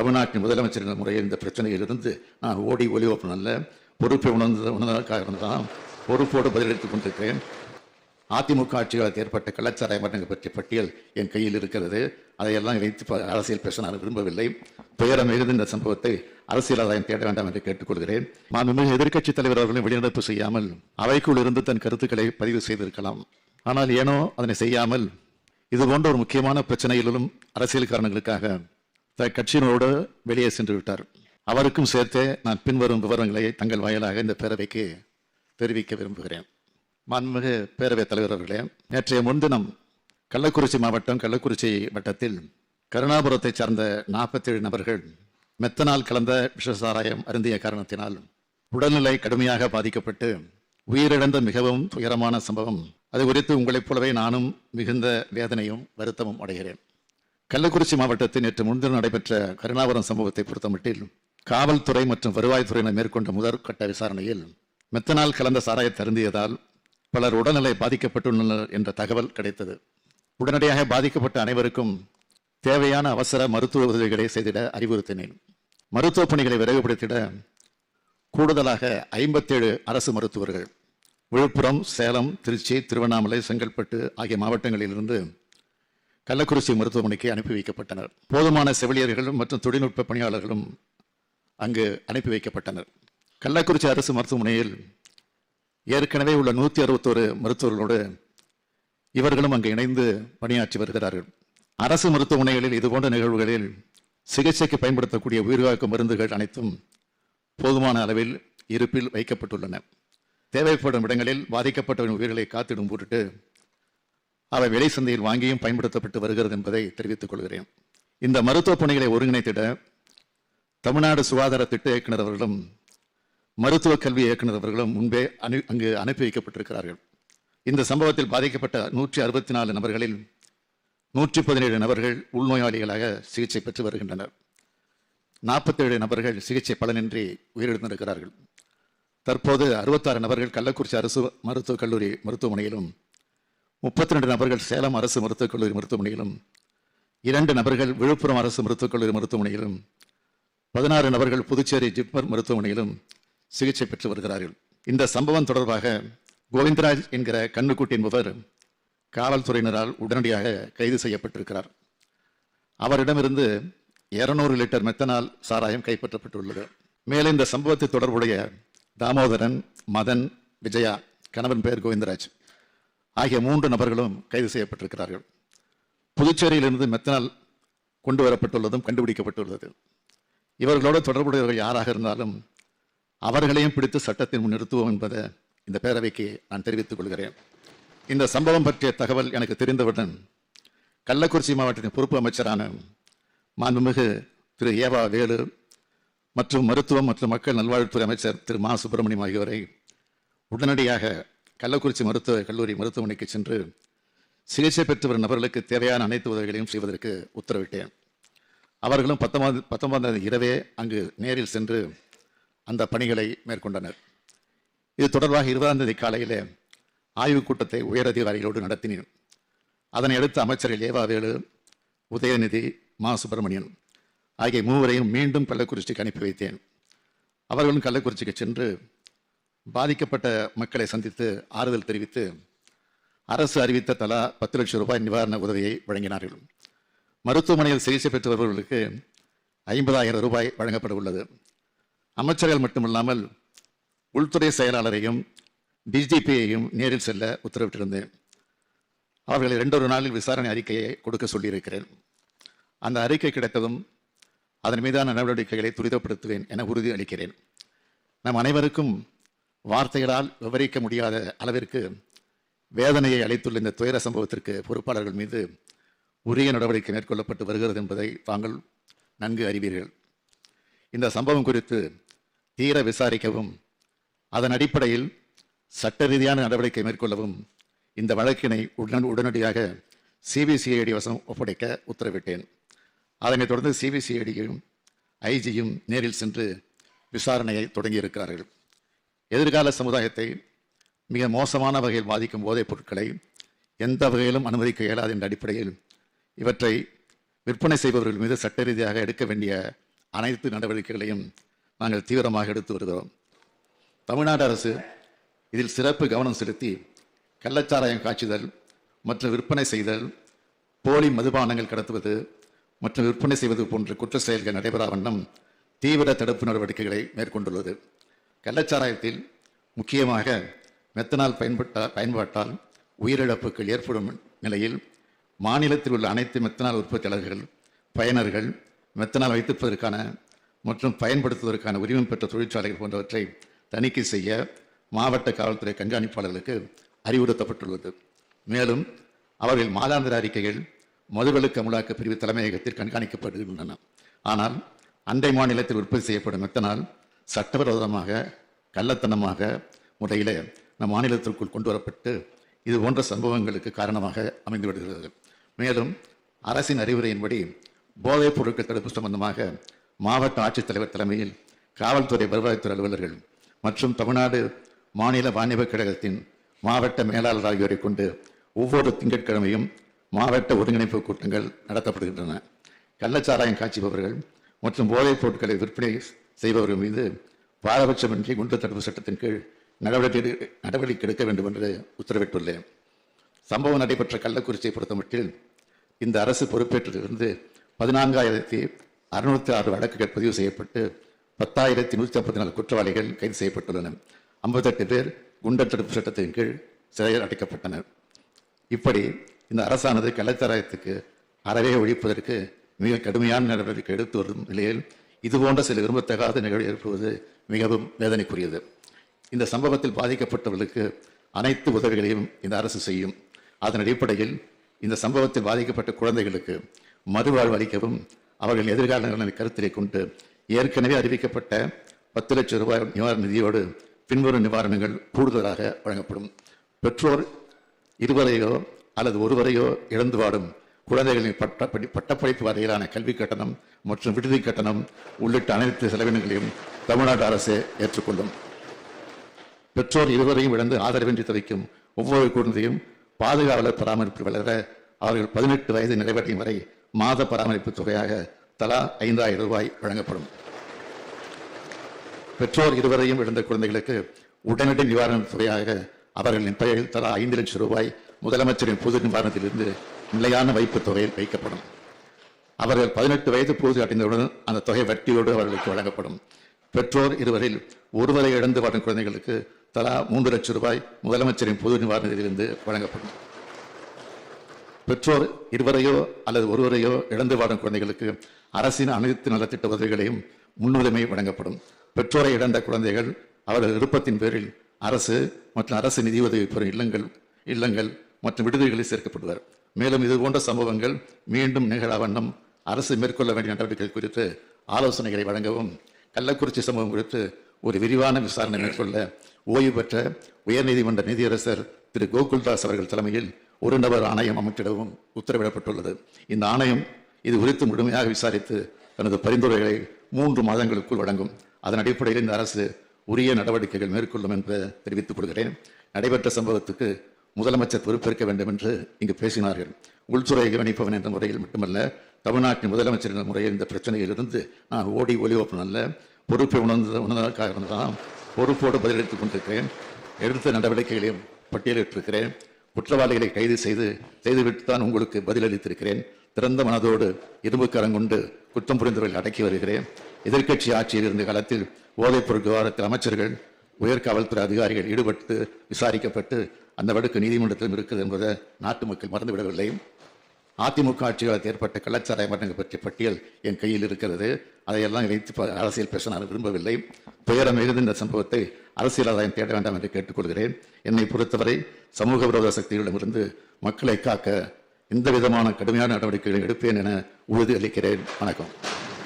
தமிழ்நாட்டின் முதலமைச்சர் என்ற முறையில் இந்த பிரச்சனையிலிருந்து நான் ஓடி ஒளிவப்பன் நல்ல பொறுப்பை உணர்ந்த உணர்ந்த காரணம் தான் பொறுப்போடு பதிலளித்துக் கொண்டிருக்கிறேன். அதிமுக ஆட்சிகளுக்கு ஏற்பட்ட கலாச்சார மரணங்கள் பற்றிய பட்டியல் என் கையில் இருக்கிறது. அதையெல்லாம் வைத்து அரசியல் பேச நான் விரும்பவில்லை. துயரம் மிகுந்த இந்த சம்பவத்தை அரசியல் ஆதாயம் தேட வேண்டாம் என்று கேட்டுக்கொள்கிறேன். மாண்புமிகு எதிர்க்கட்சித் தலைவர் அவர்களும் வெளிநடப்பு செய்யாமல் அவைக்குள் இருந்து தன் கருத்துக்களை பதிவு செய்திருக்கலாம். ஆனால் ஏனோ அதனை செய்யாமல் இது போன்ற ஒரு முக்கியமான பிரச்சனைகளிலும் அரசியல் காரணங்களுக்காக கட்சியினரோடு வெளியே சென்று விட்டார். அவருக்கும் சேர்த்தே நான் பின்வரும் விவரங்களை தங்கள் வாயிலாக இந்த பேரவைக்கு தெரிவிக்க விரும்புகிறேன். மாண்புமிகு பேரவைத் தலைவர் அவர்களே நேற்றைய முன்தினம் கள்ளக்குறிச்சி மாவட்டம் கள்ளக்குறிச்சி வட்டத்தில் கருணாபுரத்தைச் சார்ந்த 47 நபர்கள் மெத்தனால் கலந்த விஷசாராயம் அருந்திய காரணத்தினால் உடல்நிலை கடுமையாக பாதிக்கப்பட்டு உயிரிழந்த மிகவும் துயரமான சம்பவம். அது குறித்து உங்களைப் போலவே நானும் மிகுந்த வேதனையும் வருத்தமும் அடைகிறேன். கள்ளக்குறிச்சி மாவட்டத்தில் நேற்று முன்தினம் நடைபெற்ற கருணாபுரம் சம்பவத்தை பொறுத்தமட்டில் காவல்துறை மற்றும் வருவாய்த்துறையினர் மேற்கொண்ட முதற் கட்ட விசாரணையில் மெத்தனால் கலந்த சாராயத்தை அருந்தியதால் பலர் உடல்நிலை பாதிக்கப்பட்டுள்ளனர் என்ற தகவல் கிடைத்தது. உடனடியாக பாதிக்கப்பட்ட அனைவருக்கும் தேவையான அவசர மருத்துவ உதவிகளை செய்திட அறிவுறுத்தினேன். மருத்துவ பணிகளை விரைவுபடுத்திட கூடுதலாக ஐம்பத்தேழு அரசு மருத்துவர்கள் விழுப்புரம் சேலம் திருச்சி திருவண்ணாமலை செங்கல்பட்டு ஆகிய மாவட்டங்களிலிருந்து கள்ளக்குறிச்சி மருத்துவமனைக்கு அனுப்பி வைக்கப்பட்டனர். போதுமான செவிலியர்களும் மற்றும் தொழில்நுட்ப பணியாளர்களும் அங்கு அனுப்பி வைக்கப்பட்டனர். கள்ளக்குறிச்சி அரசு மருத்துவமனையில் ஏற்கனவே உள்ள நூற்றி அறுபத்தோரு மருத்துவர்களோடு இவர்களும் அங்கு இணைந்து பணியாற்றி வருகிறார்கள். அரசு மருத்துவமனைகளில் இதுபோன்ற நிகழ்வுகளில் சிகிச்சைக்கு பயன்படுத்தக்கூடிய உயிர்காக்கும் மருந்துகள் அனைத்தும் போதுமான அளவில் இருப்பில் வைக்கப்பட்டுள்ளன. தேவைப்படும் இடங்களில் பாதிக்கப்பட்டவரின் உயிர்களை காத்திடும் போட்டுட்டு அவை விலை சந்தையில் வாங்கியும் பயன்படுத்தப்பட்டு வருகிறது என்பதை தெரிவித்துக் கொள்கிறேன். இந்த மருத்துவ பணிகளை ஒருங்கிணைத்திட தமிழ்நாடு சுகாதார திட்ட இயக்குனர் அவர்களும் மருத்துவ கல்வி இயக்குனர் அவர்களும் முன்பே அனு அங்கு அனுப்பி வைக்கப்பட்டிருக்கிறார்கள். இந்த சம்பவத்தில் பாதிக்கப்பட்ட நூற்றி அறுபத்தி நாலு நபர்களில் நூற்றி பதினேழு நபர்கள் உள்நோயாளிகளாக சிகிச்சை பெற்று வருகின்றனர். நாற்பத்தேழு நபர்கள் சிகிச்சை பலனின்றி உயிரிழந்திருக்கிறார்கள். தற்போது அறுபத்தாறு நபர்கள் கள்ளக்குறிச்சி அரசு மருத்துவக் கல்லூரி மருத்துவமனையிலும் முப்பத்தி ரெண்டு நபர்கள் சேலம் அரசு மருத்துவக் கல்லூரி மருத்துவமனையிலும் இரண்டு நபர்கள் விழுப்புரம் அரசு மருத்துவக் கல்லூரி மருத்துவமனையிலும் பதினாறு நபர்கள் புதுச்சேரி ஜிப்மர் மருத்துவமனையிலும் சிகிச்சை பெற்று வருகிறார்கள். இந்த சம்பவம் தொடர்பாக கோவிந்தராஜ் என்கிற கண்ணுக்குட்டி என்பவர் காவல்துறையினரால் உடனடியாக கைது செய்யப்பட்டிருக்கிறார். அவரிடமிருந்து 200 லிட்டர் மெத்தனால் சாராயம் கைப்பற்றப்பட்டுள்ளது. மேலும் இந்த சம்பவத்தை தொடர்புடைய தாமோதரன் மதன் விஜயா கணவன் பெயர் கோவிந்தராஜ். ஆகிய மூன்று நபர்களும் கைது செய்யப்பட்டிருக்கிறார்கள். புதுச்சேரியிலிருந்து மெத்தனால் கொண்டு வரப்பட்டுள்ளதும் கண்டுபிடிக்கப்பட்டுள்ளது. இவர்களோடு தொடர்புடையவர்கள் யாராக இருந்தாலும் அவர்களையும் பிடித்து சட்டத்தின் முன் நிறுத்துவோம் என்பதை இந்த பேரவைக்கு நான் தெரிவித்துக் கொள்கிறேன். இந்த சம்பவம் பற்றிய தகவல் எனக்கு தெரிந்தவுடன் கள்ளக்குறிச்சி மாவட்டத்தின் பொறுப்பு அமைச்சரான மாண்புமிகு திரு. ஏவா வேலு மற்றும் மருத்துவம் மற்றும் மக்கள் நல்வாழ்வுத்துறை அமைச்சர் திரு. மா. சுப்பிரமணியம் ஆகியோரை உடனடியாக கள்ளக்குறிச்சி மருத்துவ கல்லூரி மருத்துவமனைக்கு சென்று சிகிச்சை பெற்று வரும் நபர்களுக்கு தேவையான அனைத்து உதவிகளையும் செய்வதற்கு உத்தரவிட்டேன். அவர்களும் பத்தொன்பது பத்தொன்பதாம் தேதி இரவே அங்கு நேரில் சென்று அந்த பணிகளை மேற்கொண்டனர். இது தொடர்பாக இருபதாம் தேதி காலையில் ஆய்வுக் கூட்டத்தை உயரதிகாரிகளோடு நடத்தினேன். அதனை அடுத்து அமைச்சர்கள் ஏவாவேலு உதயநிதி மா. சுப்பிரமணியன் ஆகிய மூவரையும் மீண்டும் கள்ளக்குறிச்சிக்கு அனுப்பி வைத்தேன். அவர்களும் கள்ளக்குறிச்சிக்கு சென்று பாதிக்கப்பட்ட மக்களை சந்தித்து ஆறுதல் தெரிவித்து அரசு அறிவித்த தலா பத்து லட்சம் ரூபாய் நிவாரண உதவியை வழங்கினார்கள். மருத்துவமனையில் சிகிச்சை பெற்று வருபவர்களுக்கு ஐம்பதாயிரம் ரூபாய் வழங்கப்பட உள்ளது. அமைச்சர்கள் மட்டுமில்லாமல் உள்துறை செயலாளரையும் டிஜிபியையும் நேரில் செல்ல உத்தரவிட்டிருந்தேன். அவர்களை இரண்டொரு நாளில் விசாரணை அறிக்கையை கொடுக்க சொல்லியிருக்கிறேன். அந்த அறிக்கை கிடைத்ததும் அதன் மீதான நடவடிக்கைகளை துரிதப்படுத்துவேன் என உறுதி அளிக்கிறேன். நம் அனைவருக்கும் வார்த்தைகளால் விவரிக்க முடியாத அளவிற்கு வேதனையை அளித்துள்ள இந்த துயர சம்பவத்திற்கு பொறுப்பாளர்கள் மீது உரிய நடவடிக்கை மேற்கொள்ளப்பட்டு வருகிறது என்பதை தாங்கள் நன்கு அறிவீர்கள். இந்த சம்பவம் குறித்து தீர விசாரிக்கவும் அதன் அடிப்படையில் சட்ட ரீதியான நடவடிக்கை மேற்கொள்ளவும் இந்த வழக்கினை உடன் உடனடியாக சிபிசிஐடி வசம் ஒப்படைக்க உத்தரவிட்டேன். அதனைத் தொடர்ந்து சிபிசிஐடியும் ஐஜியும் நேரில் சென்று விசாரணையை தொடங்கியிருக்கிறார்கள். எதிர்கால சமுதாயத்தை மிக மோசமான வகையில் பாதிக்கும் போதைப் பொருட்களை எந்த வகையிலும் அனுமதிக்க இயலாது என்ற அடிப்படையில் இவற்றை விற்பனை செய்பவர்கள் மீது சட்ட ரீதியாக எடுக்க வேண்டிய அனைத்து நடவடிக்கைகளையும் நாங்கள் தீவிரமாக எடுத்து வருகிறோம். தமிழ்நாடு அரசு இதில் சிறப்பு கவனம் செலுத்தி கள்ளச்சாராயம் காய்ச்சுதல் மற்றும் விற்பனை செய்தல் போலி மதுபானங்கள் கடத்துவது மற்றும் விற்பனை செய்வது போன்ற குற்ற செயல்கள் நடைபெறா வண்ணம் தீவிர தடுப்பு நடவடிக்கைகளை மேற்கொண்டுள்ளது. கள்ளச்சாராயத்தில் முக்கியமாக மெத்தனால் பயன்பட்ட பயன்பாட்டால் உயிரிழப்புகள் ஏற்படும் நிலையில் மாநிலத்தில் உள்ள அனைத்து மெத்தனால் உற்பத்தியாளர்கள் பயனர்கள் மெத்தனால் வைத்திருப்பதற்கான மற்றும் பயன்படுத்துவதற்கான உரிமம் பெற்ற தொழிற்சாலைகள் போன்றவற்றை தணிக்கை செய்ய மாவட்ட காவல்துறை கண்காணிப்பாளர்களுக்கு அறிவுறுத்தப்பட்டுள்ளது. மேலும் அவர்கள் மாதாந்திர அறிக்கைகள் மதுவிலக்கு அமலாக்க பிரிவு தலைமையகத்தில் கண்காணிக்கப்படுகின்றன. ஆனால் அண்டை மாநிலத்தில் உற்பத்தி செய்யப்படும் மெத்தனால் சட்டவிரோதமாக கள்ளத்தனமாக முறையிலே நம் மாநிலத்திற்குள் கொண்டு வரப்பட்டு இது போன்ற சம்பவங்களுக்கு காரணமாக அமைந்து விடுகிறது. மேலும் அரசின் அறிவுரையின்படி போதைப் பொருட்கள் தடுப்பு சம்பந்தமாக மாவட்ட ஆட்சித்தலைவர் தலைமையில் காவல்துறை வருவாய்த்துறை அலுவலர்கள் மற்றும் தமிழ்நாடு மாநில வாணிபக் கழகத்தின் மாவட்ட மேலாளர் ஆகியோரை கொண்டு ஒவ்வொரு திங்கட்கிழமையும் மாவட்ட ஒருங்கிணைப்பு கூட்டங்கள் நடத்தப்படுகின்றன. கள்ளச்சாராயம் காட்சிபவர்கள் மற்றும் போதைப் பொருட்களை விற்பனை செய்பவர்கள் மீது பாரபட்சமின்றி குண்டர் தடுப்பு சட்டத்தின் கீழ் நடவடிக்கை நடவடிக்கை எடுக்க வேண்டும் என்று உத்தரவிட்டுள்ளேன். சம்பவம் நடைபெற்ற கள்ளக்குறிச்சியை பொறுத்தமட்டில் இந்த அரசு பொறுப்பேற்றிலிருந்து பதினான்காயிரத்தி அறுநூற்றி ஆறு வழக்குகள் பதிவு செய்யப்பட்டு பத்தாயிரத்தி நூற்றி ஐம்பத்தி நாலு குற்றவாளிகள் கைது செய்யப்பட்டுள்ளனர் ஐம்பத்தெட்டு பேர் குண்டர் தடுப்பு சட்டத்தின் கீழ் சிறையில் அடைக்கப்பட்டனர். இப்படி இந்த அரசானது கள்ளச்சாராயத்துக்கு அறவே ஒழிப்பதற்கு மிக கடுமையான நடவடிக்கை எடுத்து வரும் நிலையில் இதுபோன்ற சில விரும்பத்தகாத நிகழ்வு ஏற்படுவது மிகவும் வேதனைக்குரியது. இந்த சம்பவத்தில் பாதிக்கப்பட்டவர்களுக்கு அனைத்து உதவிகளையும் இந்த அரசு செய்யும். அதன் அடிப்படையில் இந்த சம்பவத்தில் பாதிக்கப்பட்ட குழந்தைகளுக்கு மறுவாழ்வு அளிக்கவும் அவர்கள் எதிர்கால நலனை கருத்திலே கொண்டு ஏற்கனவே அறிவிக்கப்பட்ட பத்து லட்சம் ரூபாய் நிவாரண நிதியோடு பின்வரும் நிவாரணங்கள் கூடுதலாக வழங்கப்படும். பெற்றோர் இருவரையோ அல்லது ஒருவரையோ இழந்து வாடும் குழந்தைகளின் பட்ட பட்டப்படிப்பு வரையிலான கல்வி கட்டணம் மற்றும் விடுதி கட்டணம் உள்ளிட்ட அனைத்து செலவினங்களையும் தமிழ்நாடு அரசு ஏற்றுக்கொள்ளும். பெற்றோர் இருவரையும் இழந்து ஆதரவின்றி தவிக்கும் ஒவ்வொரு குழந்தையும் பாதுகாவலர் பராமரிப்பு வளர அவர்கள் பதினெட்டு வயது நிறைவடையும் வரை மாத பராமரிப்பு தொகையாக தலா ஐந்தாயிரம் ரூபாய் வழங்கப்படும். பெற்றோர் இருவரையும் இழந்த குழந்தைகளுக்கு உடனடி நிவாரணத் தொகையாக அவர்களின் பெயரில் தலா ஐந்து லட்சம் ரூபாய் முதலமைச்சரின் பொது நிவாரணத்திலிருந்து நிலையான வைப்பு தொகையில் வைக்கப்படும். அவர்கள் பதினெட்டு வயது பூர்த்தி அடைந்தவுடன் அந்த தொகை வட்டியோடு அவர்களுக்கு வழங்கப்படும். பெற்றோர் இருவரில் ஒருவரை இழந்து வரும் குழந்தைகளுக்கு தலா மூன்று லட்சம் ரூபாய் முதலமைச்சரின் பொது நிவாரணத்திலிருந்து வழங்கப்படும். பெற்றோர் இருவரையோ அல்லது ஒருவரையோ இழந்து வாடும் குழந்தைகளுக்கு அரசின் அனைத்து நலத்திட்ட உதவிகளையும் முன்னுரிமை வழங்கப்படும். பெற்றோரை இழந்த குழந்தைகள் அவர்கள் விருப்பத்தின் பேரில் அரசு மற்றும் அரசு நிதியுதவி பெறும் இல்லங்கள் இல்லங்கள் மற்றும் விடுதிகளில் சேர்க்கப்படுவர். மேலும் இது போன்ற சம்பவங்கள் மீண்டும் நிகழ வண்ணம் அரசு மேற்கொள்ள வேண்டிய நடவடிக்கைகள் குறித்து ஆலோசனைகளை வழங்கவும் கள்ளக்குறிச்சி சம்பவம் குறித்து ஒரு விரிவான விசாரணை மேற்கொள்ள ஓய்வு பெற்ற உயர்நீதிமன்ற நீதியரசர் திரு கோகுல்தாஸ் அவர்கள் தலைமையில் ஒரு நபர் ஆணையம் அமைத்திடவும் உத்தரவிடப்பட்டுள்ளது. இந்த ஆணையம் இது குறித்து முழுமையாக விசாரித்து தனது பரிந்துரைகளை மூன்று மாதங்களுக்குள் வழங்கும். அதன் அடிப்படையில் இந்த அரசு உரிய நடவடிக்கைகள் மேற்கொள்ளும் என்று தெரிவித்துக் கொள்கிறேன். நடைபெற்ற சம்பவத்துக்கு முதலமைச்சர் பொறுப்பேற்க வேண்டும் என்று இங்கு பேசினார்கள். உள்துறை கவனிப்பவன் என்ற முறையில் மட்டுமல்ல தமிழ்நாட்டின் முதலமைச்சர் என்ற முறையில் இந்த பிரச்சனையிலிருந்து நான் ஓடி ஒளிவப்பன் அல்ல. பொறுப்பை உணர்ந்த உணர்ந்த காரணம்தான் பொறுப்போடு பதிலளித்துக் கொண்டிருக்கிறேன். எடுத்த நடவடிக்கைகளையும் பட்டியலிட்டிருக்கிறேன். குற்றவாளிகளை கைது செய்து செய்துவிட்டு தான் உங்களுக்கு பதிலளித்திருக்கிறேன். திறந்த மனதோடு இரும்பு கரங்கொண்டு குற்றம் புரிந்தவர்கள் அடக்கி வருகிறேன். எதிர்க்கட்சி ஆட்சியில் இருந்த காலத்தில் போதைப் பொருள் விவகாரத்தில் அமைச்சர்கள் உயர் காவல்துறை அதிகாரிகள் ஈடுபட்டு விசாரிக்கப்பட்டு அந்த வழக்கு நீதிமன்றத்திலும் இருக்கிறது என்பதை நாட்டு மக்கள் மறந்துவிடவில்லை. அதிமுக ஆட்சியாளர் ஏற்பட்ட கள்ளச்சாராய மரணங்கள் பற்றிய பட்டியல் என் கையில் இருக்கிறது. அதையெல்லாம் வைத்து அரசியல் பேச நான் விரும்பவில்லை. துயரம் மிகுந்த இந்த சம்பவத்தை அரசியல் ஆதாயம் தேட வேண்டாம் என்று கேட்டுக்கொள்கிறேன். என்னை பொறுத்தவரை சமூக விரோத சக்திகளிடமிருந்து மக்களை காக்க எந்த விதமான கடுமையான நடவடிக்கைகளை எடுப்பேன் என உறுதி அளிக்கிறேன் வணக்கம்.